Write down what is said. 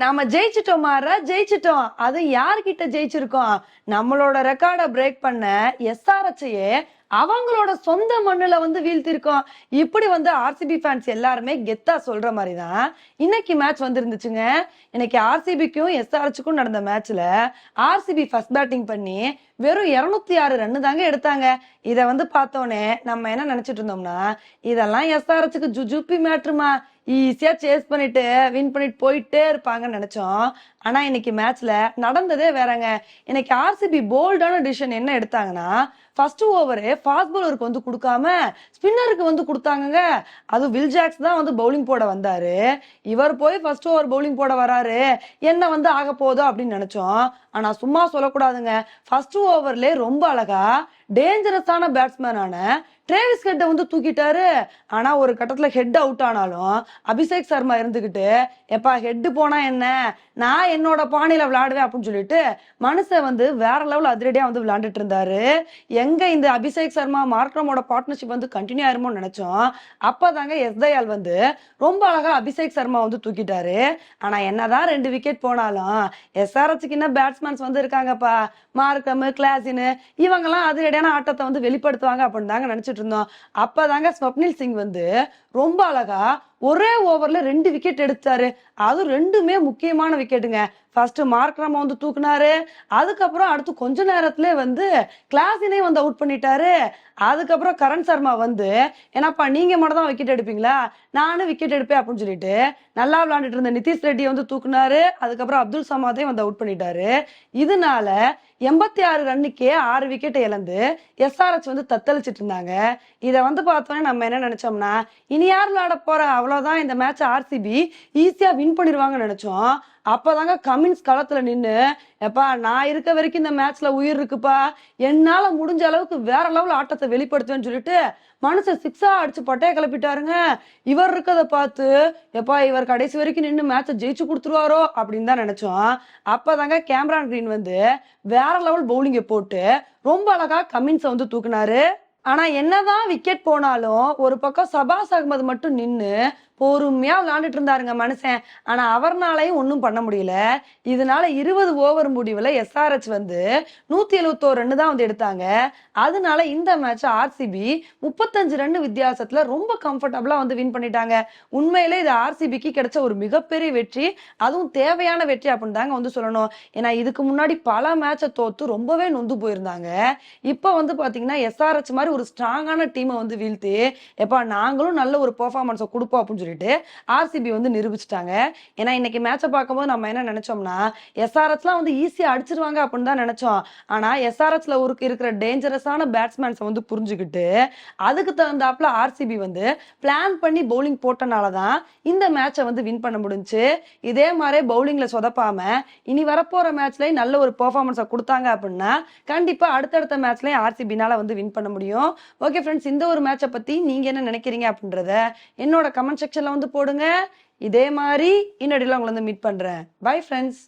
நாம ஜெயிச்சிட்டோம் மாற ஜெயிச்சிட்டோம். அது யார்கிட்ட ஜெயிச்சிருக்கோம் நம்மளோட ரெக்கார்டை பிரேக் பண்ண எஸ்ஆர்எச்சையே அவங்களோட சொந்த மண்ணுல வந்து வீழ்த்திருக்கோம். இப்படி வந்து ஆர்சிபி ஃபேன்ஸ் எல்லாருமே கெத்தா சொல்ற மாதிரி தான் இன்னைக்கு மேட்ச் வந்துருந்துச்சுங்க. இன்னைக்கு ஆர்சிபிக்கும் எஸ்ஆர்எச்சுக்கும் நடந்த மேட்ச்ல ஆர்சிபி ஃபர்ஸ்ட் பேட்டிங் பண்ணி வெறும் இருநூத்தி ஆறு ரன்னு தாங்க எடுத்தாங்க. இதை வந்து பார்த்தோன்னே நம்ம என்ன நினைச்சிட்டு இருந்தோம்னா இதெல்லாம் எஸ்ஆர்எஸ்க்கு ஜுஜுப்பி மேட்ருமா? ஈஸியா சேஸ் பண்ணிட்டு வின் பண்ணிட்டு போயிட்டே இருப்பாங்கன்னு நினைச்சோம். ஆனா இன்னைக்கு மேட்ச்ல நடந்ததே வேறங்க. இன்னைக்கு ஆர்சிபி போல்டான டிசிஷன் என்ன எடுத்தாங்கன்னா ஃபர்ஸ்ட் ஓவரு ஃபாஸ்ட் பவுலருக்கு வந்து கொடுக்காம ஸ்பின்னருக்கு வந்து கொடுத்தாங்கங்க. அது வில் ஜாக்ஸ் தான் வந்து பவுலிங் போட வந்தாரு. இவர் போய் ஃபர்ஸ்ட் ஓவர் பவுலிங் போட வராரு. என்ன வந்து ஆக போதோ அப்படின்னு நினைச்சோம். ஆனா சும்மா சொல்லக்கூடாதுங்க. ஃபர்ஸ்ட் ஓவர்ல ரொம்ப அழகா டேஞ்சரஸான பேட்ஸ்மேனான ட்ரேவிஸ் ஹெட்டை வந்து தூக்கிட்டாரு. ஆனா ஒரு கட்டத்துல ஹெட் அவுட் ஆனாலும் அபிஷேக் சர்மா இருந்துகிட்டு எப்பா ஹெட் போனா என்ன? நான் என்னோட பாணியில விளையாடுவேன் அப்படின்னு சொல்லிட்டு மனுஷன் வந்து வேற லெவல் அதிரடியா வந்து விளையாண்டுட்டு இருந்தாரு. எங்க இந்த அபிஷேக் சர்மா மார்க்ரமோட பார்ட்னர்ஷிப் வந்து கண்டினியூ ஆயிருமோன்னு நினைச்சோம். அப்பதாங்க எஸ் தயால் வந்து ரொம்ப அழகா அபிஷேக் சர்மா வந்து தூக்கிட்டாரு. ஆனா என்னதான் ரெண்டு விக்கெட் போனாலும் எஸ்ஆர்எஸ்க்கு என்ன பேட்ஸ்மேன்ஸ் வந்து இருக்காங்கப்பா? மார்க்கம் கிளாசின் இவங்கெல்லாம் அதிரடியான ஆட்டத்தை வந்து வெளிப்படுத்துவாங்க அப்படின்னு தாங்க நினைச்சிட்டு இருந்தோம். அப்பதாங்க ஸ்வப்னில் சிங் வந்து ரொம்ப அழகா ஒரே ஓவர்ல ரெண்டு விக்கெட் எடுத்தாரு. அது ரெண்டுமே முக்கியமான விக்கெட்டுங்க ஃபர்ஸ்ட் மார்க்ரம வந்து தூக்குனாரு. அதுக்கப்புறம் அடுத்து கொஞ்ச நேரத்துல வந்து கிளாஸினே வந்து அவுட் பண்ணிட்டாரு. அதுக்கப்புறம் கரண் சர்மா வந்து ஏன்னாப்பா நீங்க மட்டும் தான் விக்கெட் எடுப்பீங்களா? நானும் விக்கெட் எடுப்பேன் அப்படின்னு சொல்லிட்டு நல்லா விளையாண்டுட்டு இருந்த நிதிஷ் ரெட்டி வந்து தூக்குனாரு. அதுக்கப்புறம் அப்துல் சமாதையும் வந்து அவுட் பண்ணிட்டாரு. இதனால எண்பத்தி ஆறு ரன்னுக்கே ஆறு விக்கெட் இழந்து எஸ்ஆர்எச் வந்து தத்தளிச்சிட்டு இருந்தாங்க. இதை வந்து பார்த்தோன்னே நம்ம என்ன நினைச்சோம்னா இனி யார் விளையாட போற? அவ்வளவுதான் இந்த மேட்ச் ஆர்சிபி ஈஸியா வின் பண்ணிடுவாங்கன்னு நினைச்சோம். அப்பதாங்க கமின்ஸ் களத்துல நின்னு எப்பா நான் இருக்க வரைக்கும் இந்த மேட்ச்ல உயிர் இருக்குப்பா. என்னால முடிஞ்ச அளவுக்கு வேற லெவல் ஆட்டத்தை வெளிப்படுத்துவேன்னு சொல்லிட்டு மனுஷன் சிக்ஸா அடிச்சு பட்டைய கிளப்பிட்டாருங்க. இவர் இருக்கதை பார்த்து எப்பா இவர் கடைசி வரைக்கும் நின்று மேட்சை ஜெயிச்சு கொடுத்துருவாரோ? அப்படின்னு தான் நினைச்சோம். அப்பதாங்க கேமரான் கிரீன் வந்து வேற லெவல் பவுலிங்கை போட்டு ரொம்ப அழகா கமின்ஸை வந்து தூக்குனாரு. ஆனா என்னதான் விக்கெட் போனாலும் ஒரு பக்கம் சபாஸ் அகமது மட்டும் நின்று பொறுமையா விளையாண்டுட்டு இருந்தாருங்க மனுஷன். ஆனா அவர்னாலையும் ஒன்றும் பண்ண முடியல. இதனால இருபது ஓவர் முடிவில் எஸ்ஆர்எச் வந்து நூத்தி எழுபத்தோரு ரன்னு தான் வந்து எடுத்தாங்க. அதனால இந்த மேட்ச் ஆர்சிபி முப்பத்தஞ்சு ரன் வித்தியாசத்துல ரொம்ப கம்ஃபர்டபுளா வந்து வின் பண்ணிட்டாங்க. உண்மையிலே இது ஆர்சிபிக்கு கிடைச்ச ஒரு மிகப்பெரிய வெற்றி. அதுவும் தேவையான வெற்றி அப்படின்னு தாங்க வந்து சொல்லணும். ஏன்னா இதுக்கு முன்னாடி பல மேட்சை தோத்து ரொம்பவே நொந்து போயிருந்தாங்க. இப்போ வந்து பாத்தீங்கன்னா எஸ்ஆர்ஹெச் மாதிரி ஒரு ஸ்ட்ராங்கான டீமை வந்து வீழ்த்தி எப்பா நாங்களும் நல்ல ஒரு பெர்ஃபார்மன்ஸை கொடுப்போம் அப்படின்னு சொல்லிட்டு ஆர்சிபி வந்து நிரூபிச்சிட்டாங்க. ஏன்னா இன்னைக்கு மேட்சை பார்க்கும்போது நம்ம என்ன நினைச்சோம்னா எஸ்ஆர்எஸ்லாம் வந்து ஈஸியாக அடிச்சிருவாங்க அப்படின்னு தான் நினைச்சோம். ஆனால் எஸ்ஆர்எஸ்ல ஒரு இருக்கிற டேஞ்சரஸான பேட்ஸ்மேன்ஸை வந்து புரிஞ்சுக்கிட்டு அதுக்கு தகுந்தாப்புல ஆர்சிபி வந்து பிளான் பண்ணி பவுலிங் போட்டனால தான் இந்த மேட்சை வந்து வின் பண்ண முடிஞ்சுச்சு இதே மாதிரி பவுலிங்ல சொதப்பாம இனி வரப்போற மேட்ச்லயும் நல்ல ஒரு பெர்ஃபார்மன்ஸை கொடுத்தாங்க அப்படின்னா கண்டிப்பா அடுத்தடுத்த மேட்ச்லயும் ஆர்சிபினால வந்து வின் பண்ண முடியும். ஓகே ஃப்ரெண்ட்ஸ் இந்த ஒரு மேட்சை பத்தி நீங்க என்ன நினைக்கிறீங்க அப்படின்றத என்னோட கமெண்ட் செக்ஷனில் வந்து போடுங்க. இதே மாதிரி இன்னடியில் உங்களை வந்து மீட் பண்றேன். Bye friends